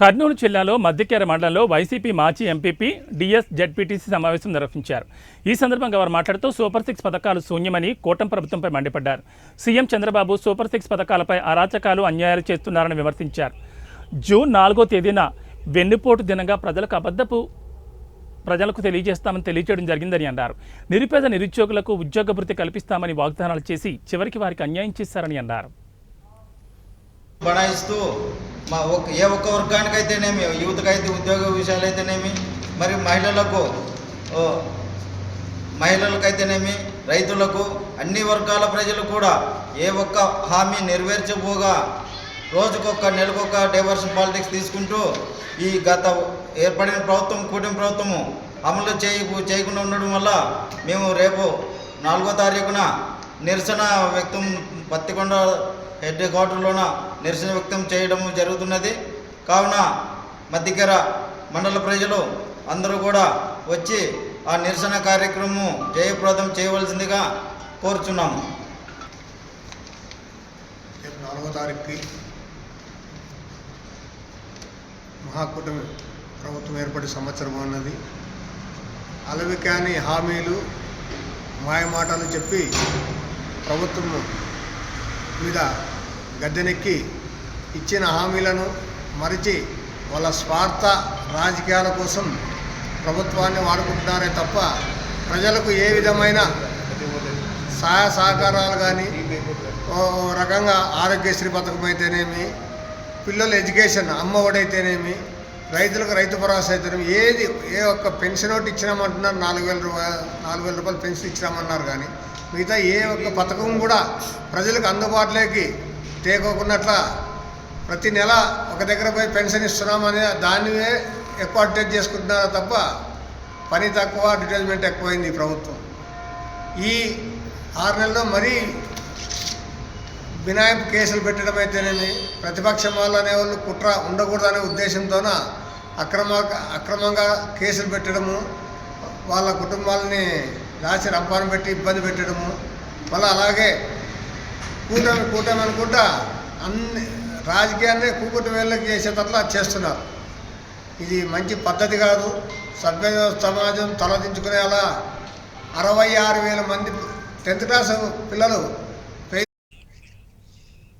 కర్నూలు జిల్లాలో మధ్యకేర మండలంలో వైసీపీ మాజీ ఎంపీపీ డిఎస్ జడ్పీటీసీ సమావేశం నిర్వహించారు. ఈ సందర్భంగా వారు మాట్లాడుతూ సూపర్ సిక్స్ పథకాలు శూన్యమని కూటమి ప్రభుత్వంపై మండిపడ్డారు. సీఎం చంద్రబాబు సూపర్ సిక్స్ పథకాలపై అరాచకాలు అన్యాయాలు చేస్తున్నారని విమర్శించారు. జూన్ నాలుగో తేదీన వెన్నుపోటు దినంగా ప్రజలకు అబద్ధపు ప్రజలకు తెలియజేస్తామని తెలియజేయడం జరిగిందని అన్నారు. నిరుపేద నిరుద్యోగులకు ఉద్యోగ భృతి కల్పిస్తామని వాగ్దానాలు చేసి చివరికి వారికి అన్యాయం చేశారని అన్నారు. బనాయిస్తూ మా ఒక ఏ ఒక్క వర్గానికైతేనేమి యువతకైతే ఉద్యోగ విషయాలు అయితేనేమి మరి మహిళలకు మహిళలకైతేనేమి రైతులకు అన్ని వర్గాల ప్రజలు కూడా ఏ ఒక్క హామీ నెరవేర్చబోగా రోజుకొక నెలకొక డైవర్షన్ పాలిటిక్స్ తీసుకుంటూ ఈ గత ఏర్పడిన ప్రభుత్వం కూటమి ప్రభుత్వము అమలు చేయ చేయకుండా ఉండడం వల్ల మేము రేపు నాలుగో తారీఖున నిరసన వ్యక్తం పత్తికొండ హెడ్ క్వార్టర్లోన నిరసన వ్యక్తం చేయడం జరుగుతున్నది. కావున మధ్యకర మండల ప్రజలు అందరూ కూడా వచ్చి ఆ నిరసన కార్యక్రమం జయప్రదం చేయవలసిందిగా కోరుచున్నాము. నాలుగో తారీఖుకి మహాకూటమి ప్రభుత్వం ఏర్పడి సంవత్సరం ఉన్నది అలవి కాని హామీలు మాయమాటలు చెప్పి ప్రభుత్వం మీద గద్దెనెక్కి ఇచ్చిన హామీలను మరిచి వాళ్ళ స్వార్థ రాజకీయాల కోసం ప్రభుత్వాన్ని వాడుకుంటున్నారే తప్ప ప్రజలకు ఏ విధమైన సహాయ సహకారాలు కానీ ఓ రకంగా ఆరోగ్యశ్రీ పథకం అయితేనేమి పిల్లల ఎడ్యుకేషన్ అమ్మ ఒడైతేనేమి రైతులకు రైతు భరోసా అవుతుంది ఏది ఏ ఒక్క పెన్షన్ ఒకటి ఇచ్చినామంటున్నారు నాలుగు వేల రూపాయలు నాలుగు వేల రూపాయలు పెన్షన్ ఇచ్చినామన్నారు కానీ మిగతా ఏ ఒక్క పథకం కూడా ప్రజలకు అందుబాటులోకి తేకోకున్నట్ల ప్రతి నెల ఒక దగ్గర పోయి పెన్షన్ ఇస్తున్నామనే దానివే ఎక్కువ అడ్వర్టైజ్ చేసుకుంటున్నారు తప్ప పని తక్కువ అడ్వర్టైజ్మెంట్ ఎక్కువైంది ఈ ప్రభుత్వం. ఈ ఆరు నెలల్లో మరీ వినాయక కేసులు పెట్టడం అయితేనేమి ప్రతిపక్షం వాళ్ళు అనేవాళ్ళు కుట్ర ఉండకూడదనే ఉద్దేశంతోన అక్రమ అక్రమంగా కేసులు పెట్టడము వాళ్ళ కుటుంబాలని రాసి రంపాను పెట్టి ఇబ్బంది పెట్టడము మళ్ళీ అలాగే కూటమి కూటమి అనుకుంటా అన్ని రాజకీయాన్ని కూకుటి వేళ్ళకి చేసేటట్లా చేస్తున్నారు. ఇది మంచి పద్ధతి కాదు. సభ్య సమాజం తలదించుకునేలా అరవై ఆరు వేల మంది టెన్త్ క్లాస్ పిల్లలు